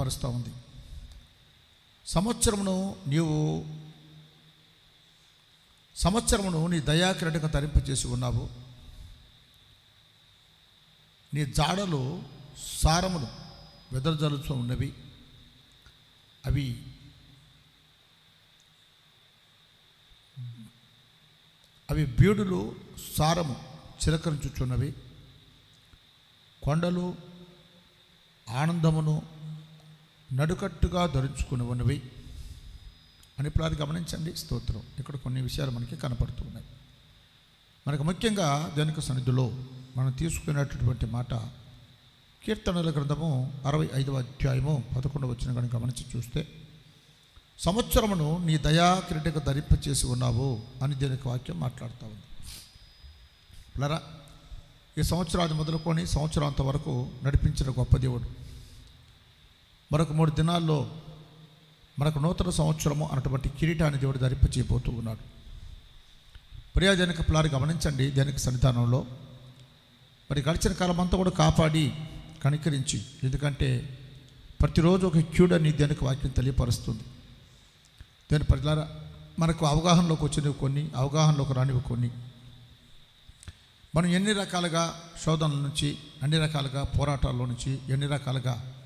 తెలియపరుస్తూ ఉంది. సంవత్సరమును నీవు సంవత్సరమును నీ దయాకిరటంగా తరింపచేసి ఉన్నావు. నీ జాడలు సారములు వెదరజలుతూ ఉన్నవి. అవి అవి బీడులు సారము చిలకరించుచున్నవి. కొండలు ఆనందమును నడుకట్టుగా ధరించుకుని ఉన్నవి అని ఇప్పుడు అది గమనించండి. స్తోత్రం. ఇక్కడ కొన్ని విషయాలు మనకి కనపడుతున్నాయి మనకు ముఖ్యంగా దేనిక సన్నిధిలో మనం తీసుకునేటటువంటి మాట కీర్తనల గ్రంథము అరవై ఐదవ అధ్యాయము పదకొండవ వచ్చిన కానీ గమనించి చూస్తే సంవత్సరమును నీ దయా క్రీడకు ధరింప చేసి ఉన్నావు అని దీనికి వాక్యం మాట్లాడుతూ ఉంది. లరా ఈ సంవత్సరాది మొదలుకొని సంవత్సరాంత వరకు నడిపించిన గొప్ప దేవుడు. మరొక మూడు దినాల్లో మనకు నూతన సంవత్సరము అన్నటువంటి కిరీటాన్ని దేవుడు ధరింపచేయబోతూ ఉన్నాడు. ప్రియాజనక పిల్లారి గమనించండి దేనికి సన్నిధానంలో. మరి గడిచిన కాలం అంతా కూడా కాపాడి కనికరించి ఎందుకంటే ప్రతిరోజు ఒక క్యూడని దేనికి వాక్యం తెలియపరుస్తుంది. దేని ప్రజలారా మనకు అవగాహనలోకి వచ్చినవి కొన్ని అవగాహనలోకి రానివి కొన్ని. మనం ఎన్ని రకాలుగా శోధనల నుంచి అన్ని రకాలుగా పోరాటాల్లో నుంచి ఎన్ని రకాలుగా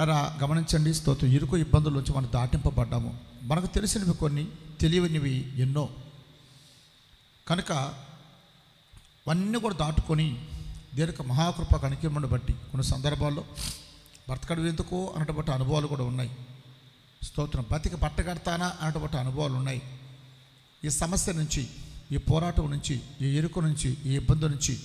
అలా గమనించండి స్తోత్రం. ఇరుకు ఇబ్బందుల నుంచి మనం దాటింపబడ్డాము. మనకు తెలిసినవి కొన్ని తెలియనివి ఎన్నో. కనుక అవన్నీ కూడా దాటుకొని దీనికి మహాకృప కనికిమ్మను బట్టి కొన్ని సందర్భాల్లో బ్రతకడం ఎందుకు అన్నటువంటి అనుభవాలు కూడా ఉన్నాయి. స్తోత్రం. బతికి పట్టగడతానా అన్నటువంటి అనుభవాలు ఉన్నాయి. ఈ సమస్య నుంచి ఈ పోరాటం నుంచి ఈ ఇరుకు నుంచి ఈ ఇబ్బంది నుంచి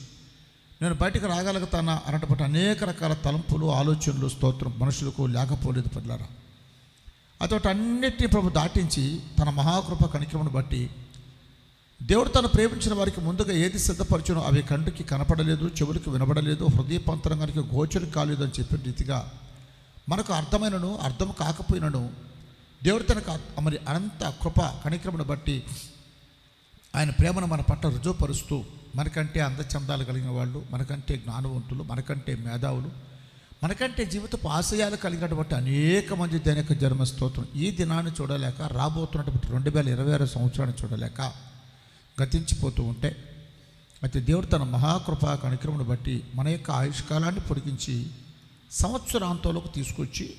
నేను బయటకు రాగలుగుతానా అన్నటువంటి అనేక రకాల తలంపులు ఆలోచనలు స్తోత్రం మనుషులకు లేకపోలేదు పిల్లరా అతోటి అన్నిటినీ ప్రభు దాటించి తన మహాకృప కనికమును బట్టి దేవుడు తను ప్రేమించిన వారికి ముందుగా ఏది సిద్ధపరచునో అవి కంటికి కనపడలేదు చెవులకు వినబడలేదు హృదయపంతరంగానికి గోచరు కాలేదు అని చెప్పిన రీతిగా మనకు అర్థమైనను అర్థం కాకపోయినను దేవుడు తనకు మరి అనంత కృప కనిక్రమను బట్టి ఆయన ప్రేమను మన పట్ల రుజువుపరుస్తూ మనకంటే అందచందాలు కలిగిన వాళ్ళు మనకంటే జ్ఞానవంతులు మనకంటే మేధావులు మనకంటే జీవితపు ఆశయాలు కలిగినటువంటి అనేక మంది దైనిక జన్మ స్తోత్రం. ఈ దినాన్ని చూడలేక రాబోతున్నటువంటి రెండు వేల ఇరవై ఆరు సంవత్సరాన్ని చూడలేక గతించిపోతూ ఉంటే అయితే దేవుడు తన మహాకృపా కనిక్రమను బట్టి మన యొక్క ఆయుష్కాలాన్ని పొడిగించి సంవత్సరాంతంలోకి తీసుకొచ్చి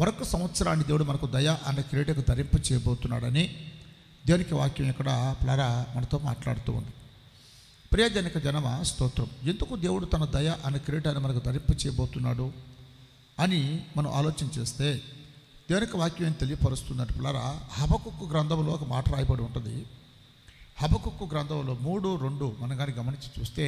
మరొక సంవత్సరాన్ని దేవుడు మనకు దయ అనే క్రీడకు ధరింప చేయబోతున్నాడని దేవునికి వాక్యం ఇక్కడ ప్లరా మనతో మాట్లాడుతూ ఉంది. ప్రియజనక జనమ స్తోత్రం. ఎందుకు దేవుడు తన దయ అనే కిరీటాన్ని మనకు ధరింప చేయబోతున్నాడు అని మనం ఆలోచన చేస్తే దేవునికి వాక్యం ఏం తెలియపరుస్తున్నట్టు పిల్లరా హబకుక్కు గ్రంథంలో ఒక మాట రాయబడి ఉంటుంది. హబకుక్కు గ్రంథంలో మూడు రెండు మనం కానీ గమనించి చూస్తే